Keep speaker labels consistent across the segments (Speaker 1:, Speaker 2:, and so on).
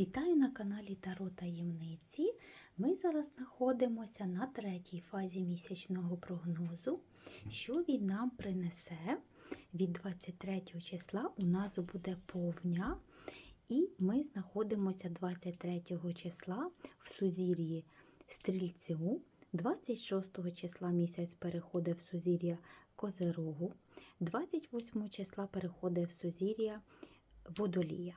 Speaker 1: Вітаю на каналі Таро Таємниці. Ми зараз знаходимося на третій фазі місячного прогнозу. Що він нам принесе? Від 23 числа у нас буде повня, і ми знаходимося 23 числа в сузір'ї Стрільцю. 26 числа місяць переходить в сузір'я Козерогу, 28 числа переходить в сузір'я Водолія.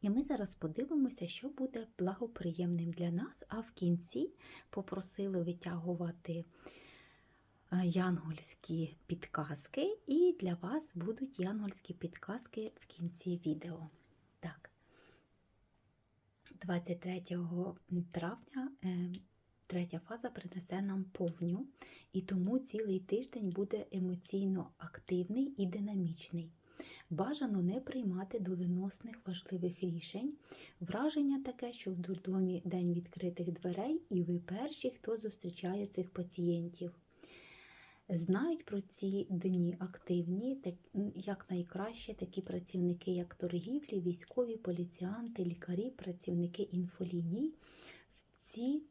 Speaker 1: І ми зараз подивимося, що буде благоприємним для нас, а в кінці попросили витягувати е, янгольські підказки, і для вас будуть янгольські підказки в кінці відео. Так, 23 травня е, третя фаза принесе нам повню, і тому цілий тиждень буде емоційно активний і динамічний. Бажано не приймати доленосних важливих рішень. Враження таке, що в дурдомі день відкритих дверей, і ви перші, хто зустрічає цих пацієнтів. Знають про ці дні активні, так, як найкраще такі працівники, як торгівлі, військові, поліціянти, лікарі, працівники інфоліній. В ці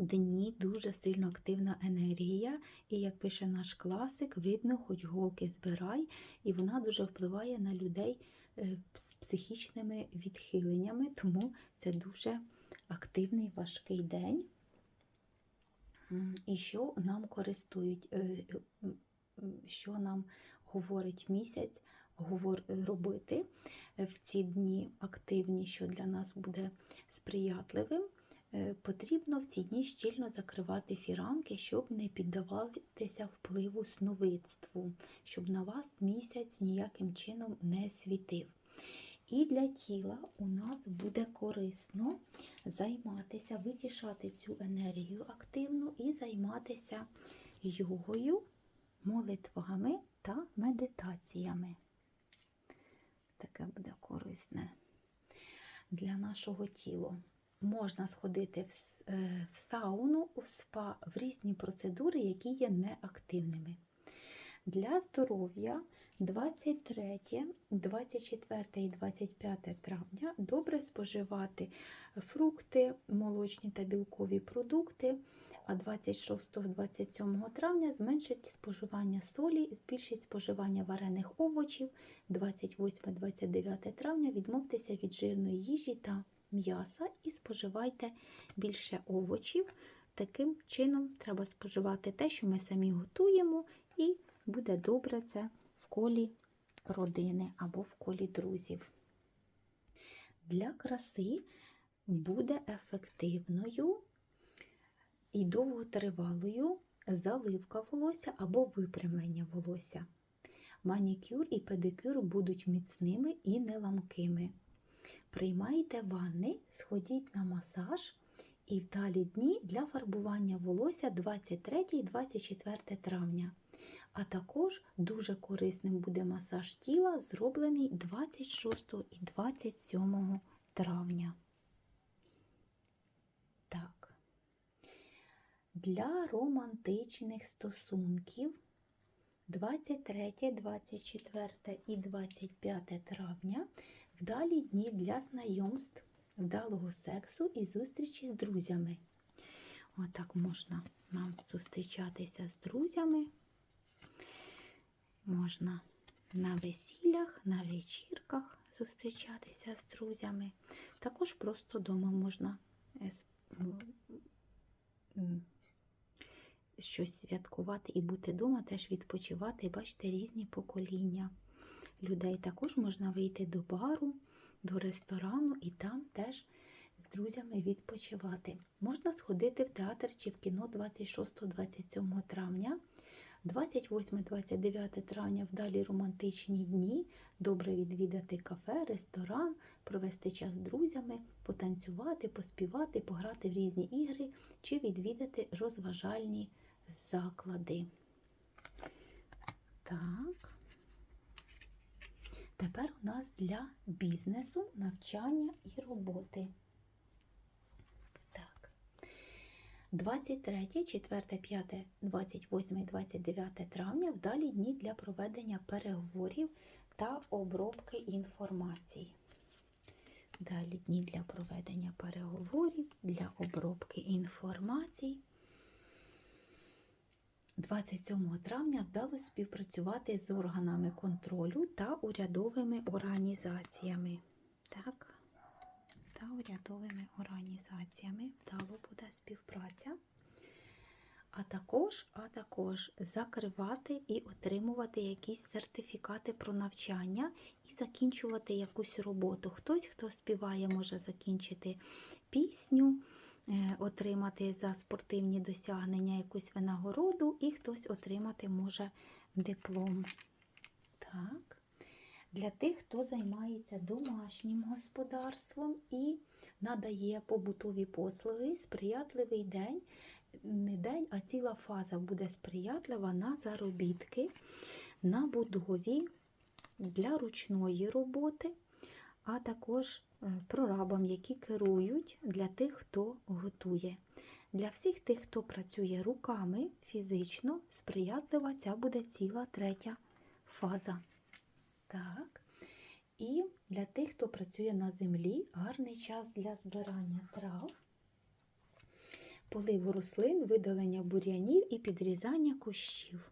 Speaker 1: дні дуже сильно активна енергія, і, як пише наш класик, видно, хоч голки збирай, і вона дуже впливає на людей е, з психічними відхиленнями, тому це дуже активний важкий день. І що нам користують, е, що нам говорить місяць говор, робити в ці дні активні, що для нас буде сприятливим. Е, Потрібно в ці дні щільно закривати фіранки, щоб не піддаватися впливу сновидству, щоб на вас місяць ніяким чином не світив. І для тіла у нас буде корисно займатися, витішати цю енергію активно і займатися йогою, молитвами та медитаціями. Таке буде корисне для нашого тіла можна сходити в, е, в сауну, у спа, в різні процедури, які є неактивними. Для здоров'я 23, 24 і 25 травня добре споживати фрукти, молочні та білкові продукти, а 26-27 травня зменшить споживання солі, збільшить споживання варених овочів, 28-29 травня відмовтеся від жирної їжі та м'яса і споживайте більше овочів. Таким чином треба споживати те, що ми самі готуємо, і буде добре це в колі родини або в колі друзів. Для краси буде ефективною і довготривалою завивка волосся або випрямлення волосся. Манікюр і педикюр будуть міцними і неламкими. Приймайте ванни, сходіть на масаж і вдалі дні для фарбування волосся 23 і 24 травня. А також дуже корисним буде масаж тіла, зроблений 26 і 27 травня. Так. Для романтичних стосунків 23, 24 і 25 травня Вдалі дні для знайомств, вдалого сексу і зустрічі з друзями. Отак можна нам зустрічатися з друзями. Можна на весіллях, на вечірках зустрічатися з друзями. Також просто вдома можна е, щось святкувати і бути вдома, теж відпочивати, і бачити різні покоління людей. Також можна вийти до бару, до ресторану і там теж з друзями відпочивати. Можна сходити в театр чи в кіно 26-27 травня. 28-29 травня вдалі романтичні дні, добре відвідати кафе, ресторан, провести час з друзями, потанцювати, поспівати, пограти в різні ігри чи відвідати розважальні заклади. Так. Тепер у нас для бізнесу, навчання і роботи. Так. 23, 4, 5, 28, 29 травня вдалі дні для проведення переговорів та обробки інформації. ідеальні дні для проведення переговорів, для обробки інформацій. 27 травня вдалося співпрацювати з органами контролю та урядовими організаціями. Так, та урядовими організаціями вдало буде співпраця. А також, а також закривати і отримувати якісь сертифікати про навчання і закінчувати якусь роботу. Хтось, хто співає, може закінчити пісню, отримати за спортивні досягнення якусь винагороду, і хтось отримати може диплом. Так. Для тих, хто займається домашнім господарством і надає побутові послуги, сприятливий день, не день, а ціла фаза буде сприятлива на заробітки, на будові для ручної роботи, а також е, прорабам, які керують для тих, хто готує. Для всіх тих, хто працює руками фізично, сприятлива ця буде ціла третя фаза. Так. І для тих, хто працює на землі, гарний час для збирання трав, поливу рослин, видалення бур'янів і підрізання кущів.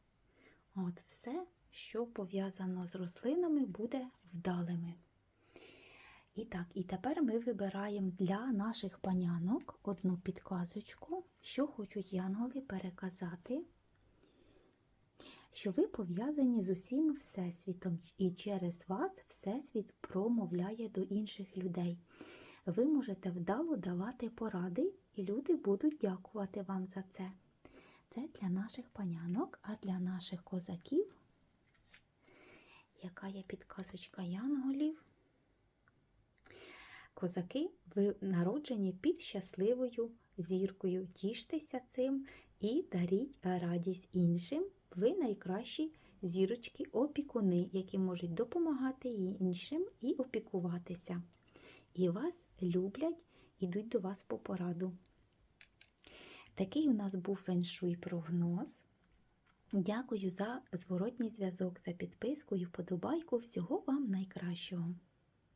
Speaker 1: От все, що пов'язано з рослинами, буде вдалими. І так, і тепер ми вибираємо для наших панянок одну підказочку, що хочуть янголи переказати що ви пов'язані з усім Всесвітом, і через вас Всесвіт промовляє до інших людей. Ви можете вдало давати поради, і люди будуть дякувати вам за це. Це для наших панянок, а для наших козаків, яка є підказочка янголів. Козаки, ви народжені під щасливою зіркою. Тіштеся цим і даріть радість іншим. Ви найкращі зірочки опікуни, які можуть допомагати іншим і опікуватися. І вас люблять, ідуть до вас по пораду. Такий у нас був феншуй прогноз. Дякую за зворотній зв'язок, за підписку і вподобайку. Всього вам найкращого!